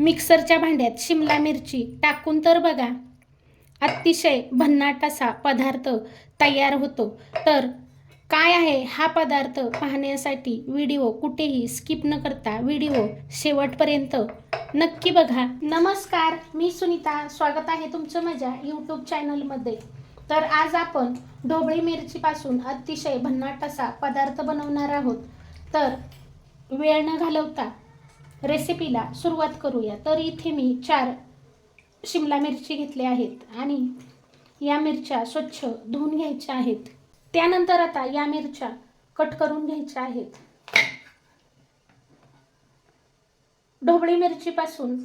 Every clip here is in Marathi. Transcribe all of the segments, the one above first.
मिक्सरच्या भांड्यात शिमला मिरची टाकून तर बघा. अतिशय भन्नाट असा पदार्थ तयार होतो. तर काय आहे हा पदार्थ पाहण्यासाठी व्हिडिओ कुठेही स्किप न करता व्हिडिओ शेवटपर्यंत नक्की बघा. नमस्कार मी सुनीता. स्वागत आहे तुमचं माझ्या यूट्यूब चॅनलमध्ये तर आज आपण ढोबळी मिरचीपासून अतिशय भन्नाट असा पदार्थ बनवणार आहोत. तर वेळ न घालवता रेसिपीला सुरुवात करूया. तर इथे मी चार शिमला मिरची घेतल्या आहेत आणि या मिरच्या स्वच्छ धुवून घ्यायच्या आहेत. त्यानंतर आता या मिरच्या कट करून घ्यायच्या आहेत. ढोबळी मिरचीपासून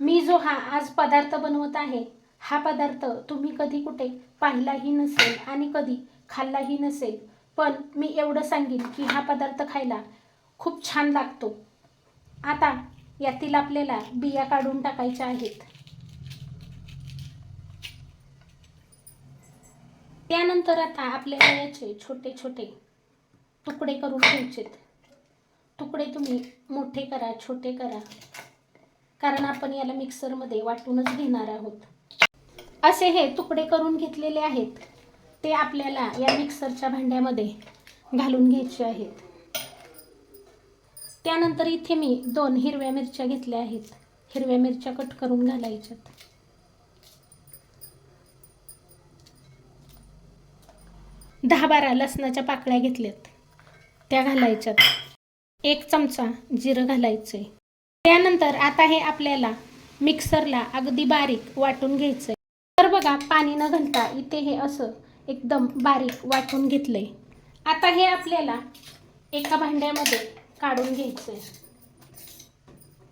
मी जो हा आज पदार्थ बनवत आहे हा पदार्थ तुम्ही कधी कुठे पाहिलाही नसेल आणि कधी खाल्लाही नसेल पण मी एवढं सांगेन की हा पदार्थ खायला खूप छान लागतो. आता यातील आपल्याला बिया काढून टाकायच्या आहेत. त्यानंतर आता आपल्याला याचे छोटे छोटे तुकडे करून घ्यायचेत. तुकडे तुम्ही मोठे करा छोटे करा. कारण आपण याला मिक्सरमध्ये वाटूनच घेणार आहोत. असे हे तुकडे करून घेतलेले आहेत. ते आपल्याला या मिक्सरच्या भांड्यामध्ये घालून घ्यायचे आहेत. त्यानंतर इथे मी दोन हिरव्या मिरच्या घेतल्या आहेत. हिरव्या मिरच्या कट करून घालायच्यात. दहा बारा लसणाच्या पाकळ्या घेतल्यात. त्या घालायच्यात. एक चमचा जिरं घालायचंय. त्यानंतर आता हे आपल्याला मिक्सरला अगदी बारीक वाटून घ्यायचंय. तर बघा पाणी न घालता इथे हे असं एकदम बारीक वाटून घेतलंय. आता हे आपल्याला एका भांड्यामध्ये काढून घ्यायचंय.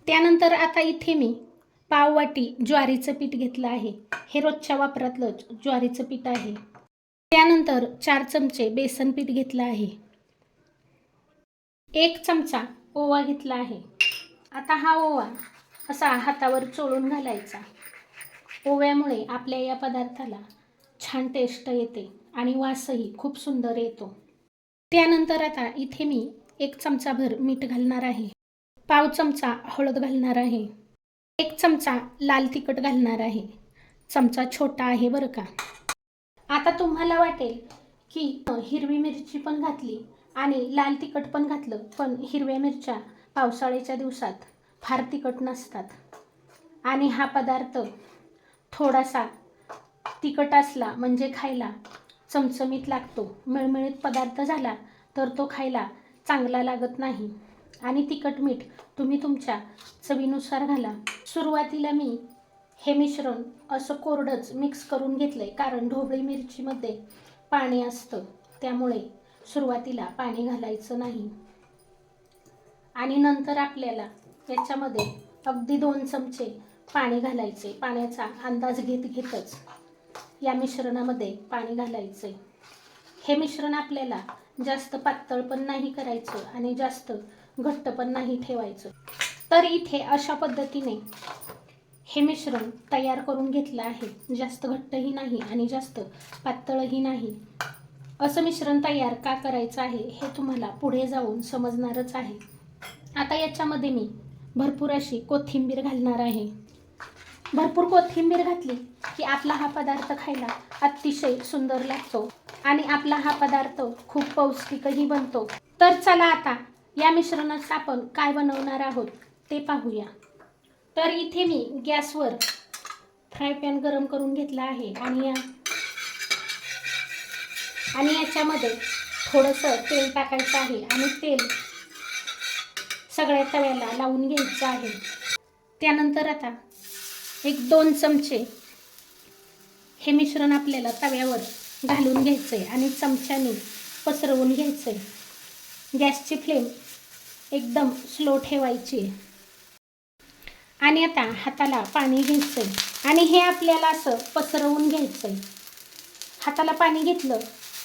त्यानंतर आता इथे मी पाववाटी ज्वारीचं पीठ घेतलं आहे. हे रोजच्या वापरातलं ज्वारीचं पीठ आहे. त्यानंतर चार चमचे बेसन पीठ घेतलं आहे. एक चमचा ओवा घेतला आहे. आता हा ओवा असा हातावर चोळून घालायचा. ओव्यामुळे आपल्या या पदार्थाला छान टेस्ट येते आणि वासही खूप सुंदर येतो. त्यानंतर आता इथे मी एक चमचाभर मीठ घालणार आहे. पाव चमचा हळद घालणार आहे. एक चमचा लाल तिखट घालणार आहे. चमचा छोटा आहे बरं का. आता तुम्हाला वाटेल की हिरवी मिरची पण घातली आणि लाल तिखट पण घातलं पण हिरव्या मिरच्या पावसाळ्याच्या दिवसात फार तिखट नसतात. आणि हा पदार्थ थोडासा तिखट असला म्हणजे खायला चमचमीत लागतो. मिळमिळीत पदार्थ झाला तर तो खायला चांगला लागत नाही. आणि तिखट मीठ तुम्ही तुमच्या चवीनुसार घाला. सुरुवातीला मी हे मिश्रण असं कोरडंच मिक्स करून घेतलं आहे कारण ढोबळी मिरचीमध्ये पाणी असतं. त्यामुळे सुरुवातीला पाणी घालायचं नाही. आणि नंतर आपल्याला याच्यामध्ये अगदी दोन चमचे पाणी घालायचे. पाण्याचा अंदाज घेत घेतच या मिश्रणामध्ये पाणी घालायचे हे मिश्रण आपल्याला जास्त पातळ पण नाही करायचं आणि जास्त घट्ट पण नाही ठेवायचं. तर इथे अशा पद्धतीने हे मिश्रण तयार करून घेतलं आहे. जास्त घट्टही नाही आणि जास्त पातळही नाही. असं मिश्रण तयार का करायचं आहे हे तुम्हाला पुढे जाऊन समजणारच आहे. आता याच्यामध्ये मी भरपूर अशी कोथिंबीर घालणार आहे. भरपूर कोथिंबीर घातली की आपला हा पदार्थ खायला अतिशय सुंदर लागतो. आणि आपला हा पदार्थ खूप पौष्टिकही बनतो. तर चला आता या मिश्रणाचं आपण काय बनवणार आहोत ते पाहूया. तर इथे मी गॅसवर फ्राय पॅन गरम करून घेतला आहे आणि या आणि याच्यामध्ये थोडंसं तेल टाकायचं आहे आणि तेल सगळ्या तव्याला लावून घ्यायचं आहे. त्यानंतर आता एक दोन चमचे हे मिश्रण आपल्याला तव्यावर घालून घ्यायचं आहे आणि चमच्याने पसरवून घ्यायचं आहे गॅसची फ्लेम एकदम स्लो ठेवायची. आहे आणि आता हाताला पाणी घ्यायचं आहे आणि हे आपल्याला असं पसरवून घ्यायचं आहे हाताला पाणी घेतलं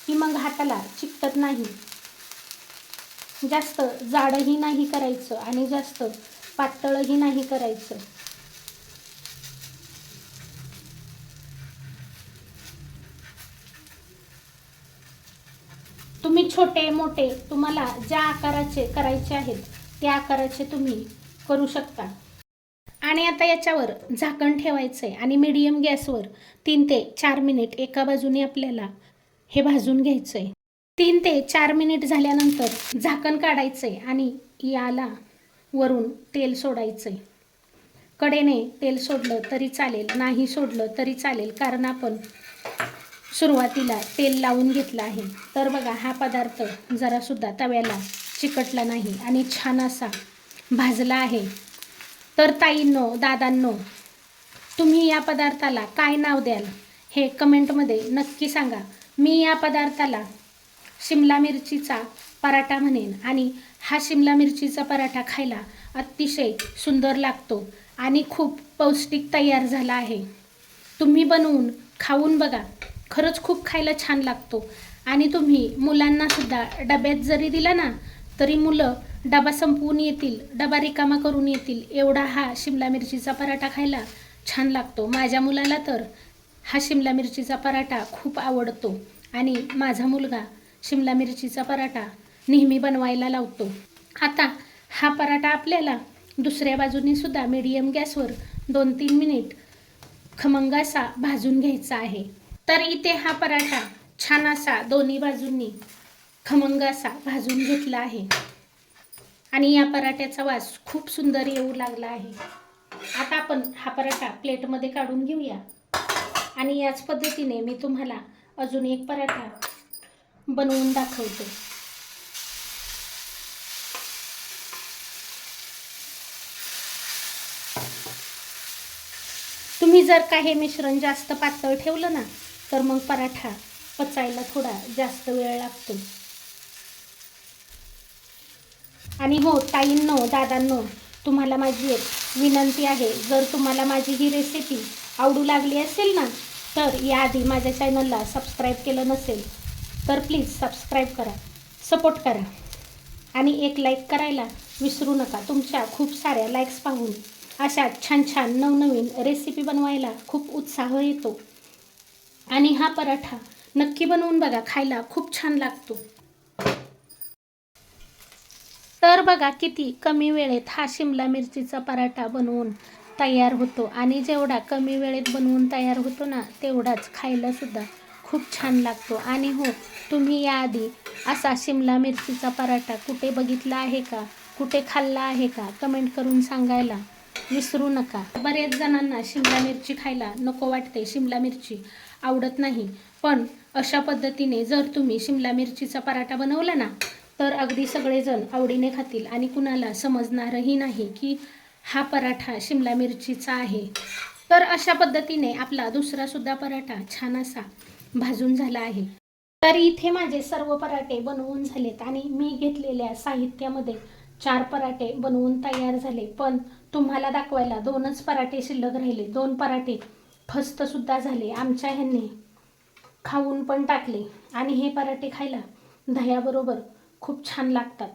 की मग हाताला चिकटत नाही. जास्त जाडही नाही करायचं आणि जास्त पातळही नाही करायचं. तुम्ही छोटे मोठे तुम्हाला ज्या आकाराचे करायचे आहेत त्या आकाराचे तुम्ही करू शकता. आणि आता याच्यावर झाकण ठेवायचं आहे आणि मीडियम गॅसवर तीन ते चार मिनिट एका बाजूने आपल्याला हे भाजून घ्यायचं आहे तीन ते चार मिनिट झाल्यानंतर झाकण काढायचं आहे आणि याला वरून तेल सोडायचं आहे कडेने तेल सोडलं तरी चालेल नाही सोडलं तरी चालेल कारण आपण सुरुवातीला तेल लावून घेतलं आहे. तर बघा हा पदार्थ जरासुद्धा तव्याला चिकटला नाही आणि छान असा भाजला आहे. तर ताईंनो दादांनो तुम्ही या पदार्थाला काय नाव द्याल हे कमेंटमध्ये नक्की सांगा. मी या पदार्थाला शिमला मिरचीचा पराठा म्हणेन आणि हा शिमला मिरचीचा पराठा खायला अतिशय सुंदर लागतो आणि खूप पौष्टिक तयार झाला आहे. तुम्ही बनवून खाऊन बघा. खरंच खूप खायला छान लागतो. आणि तुम्ही मुलांनासुद्धा डब्यात जरी दिला ना तरी मुलं डबा संपवून येतील डबा रिकामा करून येतील. एवढा हा शिमला मिरचीचा पराठा खायला छान लागतो. माझ्या मुलाला तर हा शिमला मिरचीचा पराठा खूप आवडतो. आणि माझा मुलगा शिमला मिरचीचा पराठा नेहमी बनवायला लावतो. आता हा पराठा आपल्याला दुसऱ्या बाजूनीसुद्धा सुद्धा मीडियम गॅसवर दोन तीन मिनिट खमंग असा भाजून घ्यायचा आहे. तर इथे हा पराठा छान असा दोन्ही बाजूंनी खमंग असा भाजून घेतला आहे. आणि या पराठ्याचा वास खूप सुंदर येऊ लागला आहे. आता आपण हा पराठा प्लेटमध्ये काढून घेऊया. आणि याच पद्धतीने मी तुम्हाला अजून एक पराठा बनवून दाखवते. तुम्ही जर का हे मिश्रण जास्त पातळ ठेवलं ना तर मग पराठा पचायला थोडा जास्त वेळ लागतो. आणि हो ताईंनो दादांनो तुम्हाला माझी एक विनंती आहे. जर तुम्हाला माझी ही रेसिपी आवडू लागली असेल ना तर याआधी माझ्या चॅनलला सबस्क्राईब केलं नसेल तर प्लीज सबस्क्राईब करा सपोर्ट करा. आणि एक लाईक करायला विसरू नका. तुमच्या खूप साऱ्या लाईक्स पाहून अशा छान छान नवनवीन रेसिपी बनवायला खूप उत्साह येतो. आणि हा पराठा नक्की बनवून बघा खायला खूप छान लागतो. तर बघा किती कमी वेळेत हा शिमला मिरचीचा पराठा बनवून तयार होतो. आणि जेवढा कमी वेळेत बनवून तयार होतो ना तेवढाच खायला सुद्धा खूप छान लागतो. आणि हो तुम्ही याआधी असा शिमला मिरचीचा पराठा कुठे बघितला आहे का? कुठे खाल्ला आहे का? कमेंट करून सांगायला विसरू नका. बरेच जणांना शिमला मिरची खायला नको वाटते. शिमला मिरची आवडत नाही. पण अशा पद्धतीने जर तुम्ही शिमला मिरचीचा पराठा बनवला ना तर अगदी सगळेजण आवडीने खातील आणि कुणाला समजणारही नाही की हा पराठा शिमला मिरचीचा आहे. तर अशा पद्धतीने आपला दुसरासुद्धा पराठा छान असा भाजून झाला आहे. तर इथे माझे सर्व पराठे बनवून झालेत आणि मी घेतलेल्या साहित्यामध्ये चार पराठे बनवून तयार झाले. पण तुम्हाला दाखवायला दोनच पराठे शिल्लक राहिले. दोन पराठे फस्तसुद्धा झाले. आमच्या ह्यांनी खाऊन पण टाकले. आणि हे पराठे खायला दह्याबरोबर खूप छान लागतात.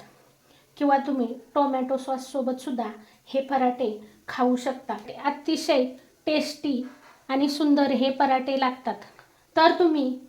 किंवा तुम्ही टोमॅटो सॉससोबतसुद्धा हे पराठे खाऊ शकता. अतिशय टेस्टी आणि सुंदर हे पराठे लागतात. तर तुम्ही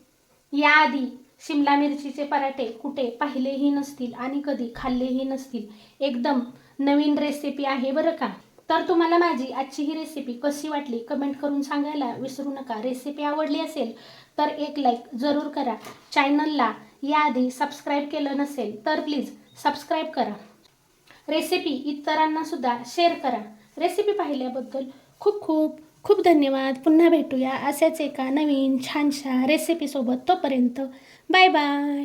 याआधी शिमला मिरचीचे पराठे कुठे पाहिलेही नसतील आणि कधी खाल्लेही नसतील. एकदम नवीन रेसिपी आहे बरं का? तर तुम्हाला माझी आजची ही रेसिपी कशी वाटली कमेंट करून सांगायला विसरू नका. रेसिपी आवडली असेल तर एक लाईक जरूर करा. चॅनलला याआधी सबस्क्राईब केलं नसेल तर प्लीज सबस्क्राईब करा. रेसिपी इतरांनासुद्धा शेअर करा. रेसिपी पाहिल्याबद्दल खूप खूप खूप धन्यवाद. पुन्हा भेटूया असेच एका नवीन छानशा रेसिपीसोबत तोपर्यंत. Bye bye